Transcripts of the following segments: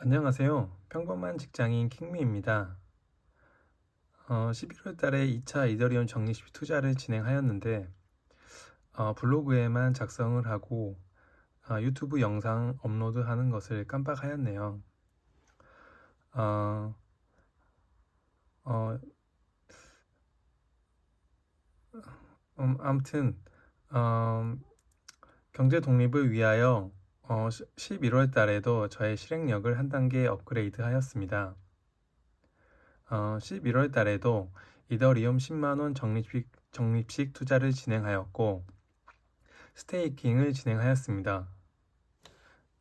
안녕하세요. 평범한 직장인 킹미입니다. 어, 11월 달에 2차 이더리움 적립식 투자를 진행하였는데, 어, 블로그에만 작성을 하고, 어, 유튜브 영상 업로드 하는 것을 깜빡하였네요. 어, 어, 음, 아무튼, 어, 경제 독립을 위하여 어, 11월 달에도 저의 실행력을 한 단계 업그레이드 하였습니다. 어, 11월 달에도 이더리움 10만원 적립식, 적립식 투자를 진행하였고, 스테이킹을 진행하였습니다.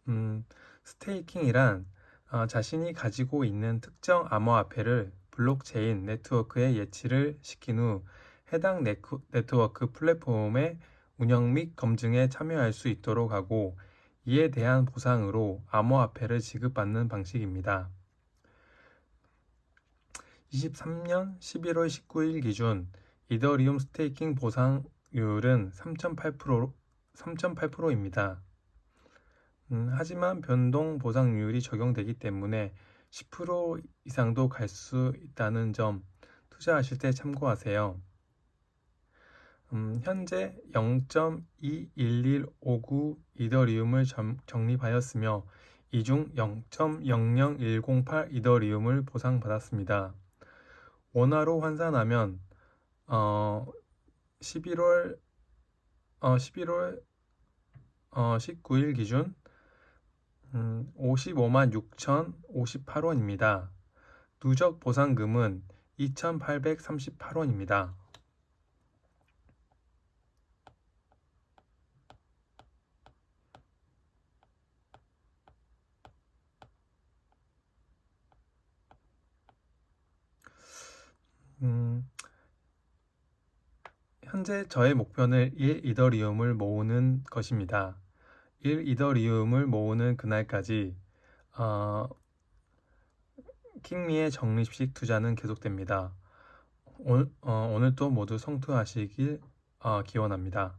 음, 스테이킹이란 어, 자신이 가지고 있는 특정 암호화폐를 블록체인 네트워크에 예치를 시킨 후 해당 네트워크 플랫폼의 운영 및 검증에 참여할 수 있도록 하고 이에 대한 보상으로 암호화폐를 지급받는 방식입니다. 23년 11월 19일 기준 이더리움 스테이킹 보상률은 3.8%, 3.8%입니다. 음, 하지만 변동 보상률이 적용되기 때문에 10% 이상도 갈 수 있다는 점 투자하실 때 참고하세요. 음, 현재 0.21159 이더리움을 점- 적립하였으며 이 중 0.00108 이더리움을 보상받았습니다. 원화로 환산하면 어, 11월 어, 11월 어, 19일 기준 음, 55만 6,058원입니다. 누적 보상금은 2,838원입니다. 음, 현재 저의 목표는 1 이더리움을 모으는 것입니다. 1 이더리움을 모으는 그날까지 어, 킹미의 적립식 투자는 계속됩니다. 오늘, 어, 오늘도 모두 성투하시길 어, 기원합니다.